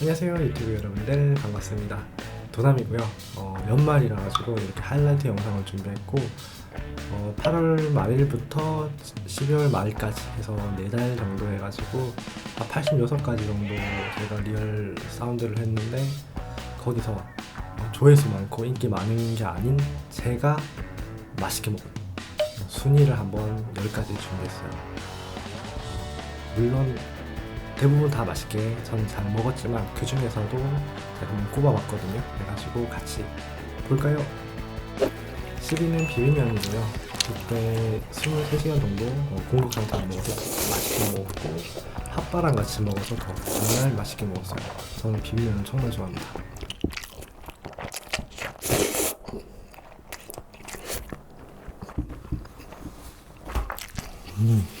안녕하세요 유튜브 여러분들. 반갑습니다. 도남이고요. 어, 연말이라 가지고 이렇게 하이라이트 영상을 준비했고 어, 8월 말일부터 12월 말까지 해서 4달 정도 해가지고 한 86가지 정도 제가 리얼 사운드를 했는데 거기서 어, 조회수 많고 인기 많은 게 아닌 제가 맛있게 먹은 순위를 한번 10가지 준비했어요. 물론 대부분 다 맛있게 전 잘 먹었지만 그 중에서도 제가 한번 꼽아봤거든요. 그래가지고 같이 볼까요? 10위는 비빔면이고요. 그때 23시간 정도 어, 공복 상태로 먹어서 맛있게 먹었고 핫바랑 같이 먹어서 더 정말 맛있게 먹었어요. 저는 비빔면을 정말 좋아합니다. 음.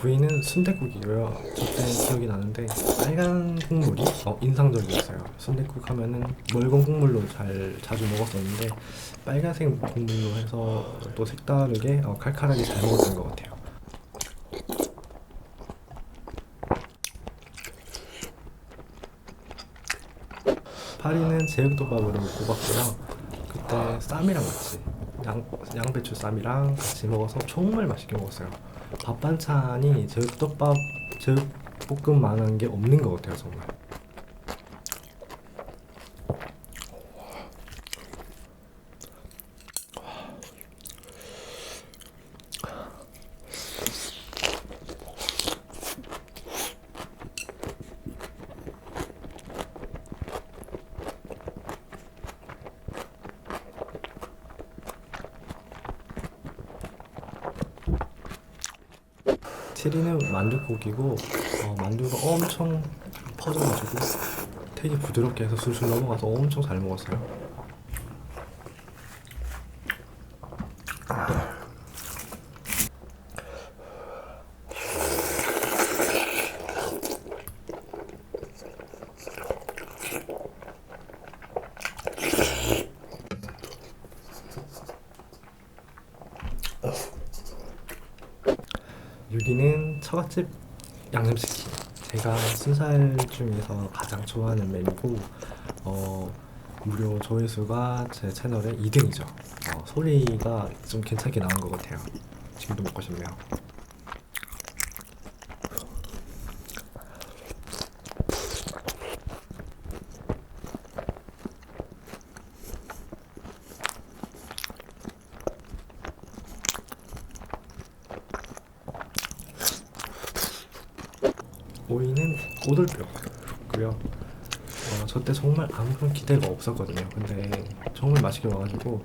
구위는 순댓국이고요. 저때 기억이 나는데 빨간 국물이 어, 인상적이었어요. 순댓국 하면은 묽은 국물로 잘 자주 먹었었는데 빨간색 국물로 해서 또 색다르게 어, 칼칼하게 잘 먹었던 것 같아요. 파리는 제육덮밥으로 꼽았고요. 그때 쌈이랑 같이 양, 양배추 쌈이랑 같이 먹어서 정말 맛있게 먹었어요. 밥 반찬이 제육덮밥, 제육볶음만한 게 없는 것 같아요 정말. 체리는 만두국이고 어, 만두가 엄청 퍼져가지고 되게 부드럽게 해서 술술 넘어가서 엄청 잘 먹었어요. 여기는 처갓집 양념치킨. 제가 순살 중에서 가장 좋아하는 메뉴고 어, 무료 조회수가 제 채널의 2등이죠. 어, 소리가 좀 괜찮게 나온 것 같아요. 지금도 먹고 싶네요. 오돌뼈고요. 어, 저때 정말 아무런 기대가 없었거든요. 근데 정말 맛있게 먹어가지고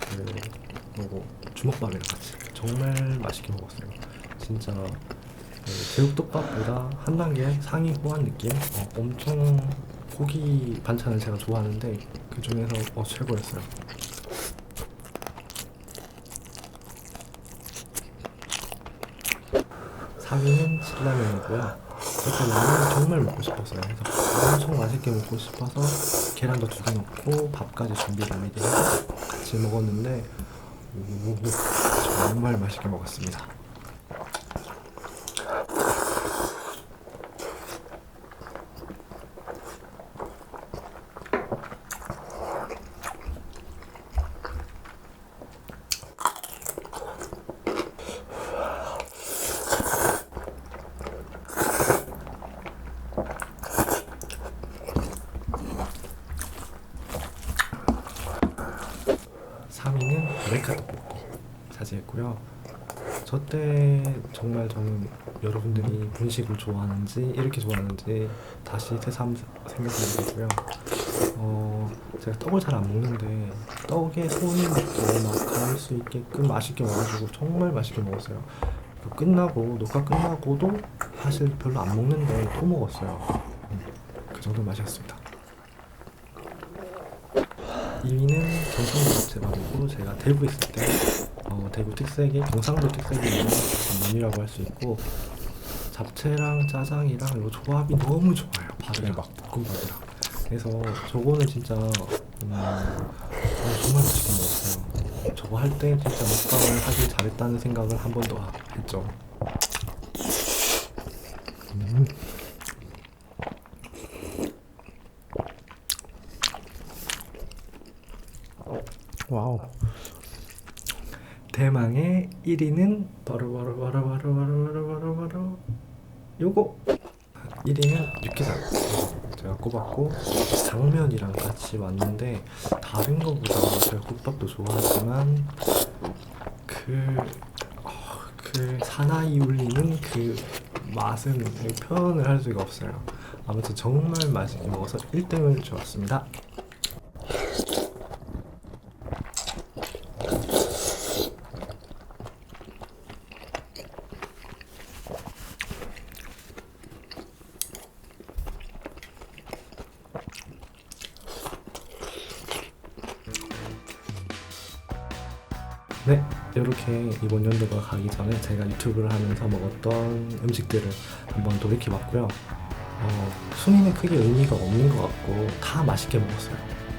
그 뭐고 주먹밥이랑 같이 정말 맛있게 먹었어요. 진짜 그 제육덮밥보다 한 단계 상위 호환 느낌. 어, 엄청 고기 반찬을 제가 좋아하는데 그 중에서 어, 최고였어요. 삼위는 신라면이고요. 그때 라면 정말 먹고 싶었어요. 그래서 엄청 맛있게 먹고 싶어서 계란도 두 개 넣고 밥까지 준비를 미리 해서 같이 먹었는데 오, 정말 맛있게 먹었습니다. 삼위는 메카 떡볶이 차지 했고요. 저 때 정말 저는 여러분들이 분식을 좋아하는지 이렇게 좋아하는지 다시 새삼 생각하게 되고요. 어, 제가 떡을 잘 안 먹는데 떡에 손이 묻고 막 닿을 수 있게끔 맛있게 먹어가지고 정말 맛있게 먹었어요. 끝나고 녹화 끝나고도 사실 별로 안 먹는데 또 먹었어요. 음, 그 정도 맛이었습니다. 2위는 경상도 잡채밥이고 제가 대구 있을 때 어, 대구 특색이 경상도 특색이 있는 메뉴라고 할 수 있고 잡채랑 짜장이랑 요 조합이 너무 좋아요. 밥이랑 대박. 볶음밥이랑. 그래서 저거는 진짜 음, 어, 정말 맛있게 먹었어요. 저거 할 때 진짜 먹방을 하길 잘했다는 생각을 한 번 더 했죠. 와우. 대망의 1위는 바로 바로 바로 바로 바로 바로 바로 바로 요거. 1위는 육개장 제가 꼽았고 당면이랑 같이 왔는데 다른 거보다 제가 국밥도 좋아하지만 그, 어, 그 사나이 울리는 그 맛은 표현을 할 수가 없어요. 아무튼 정말 맛있게 먹어서 1등을 주었습니다 네, 이렇게 이번 연도가 가기 전에 제가 유튜브를 하면서 먹었던 음식들을 한번 돌이켜봤고요. 어, 순위는 크게 의미가 없는 것 같고 다 맛있게 먹었어요.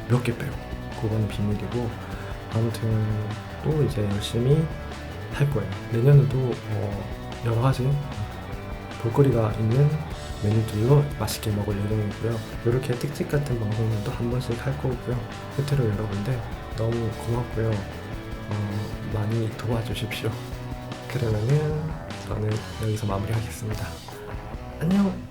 몇 개 빼고 그거는 비밀이고 아무튼 또 이제 열심히 할 거예요. 내년에도 어, 여러 가지 볼거리가 있는 메뉴들로 맛있게 먹을 예정이고요. 이렇게 특집 같은 방송은 또한 번씩 할 거고요. 끝으로 여러분들 너무 고맙고요. 어, 많이 도와주십시오. 그러면은 저는 여기서 마무리하겠습니다. 안녕!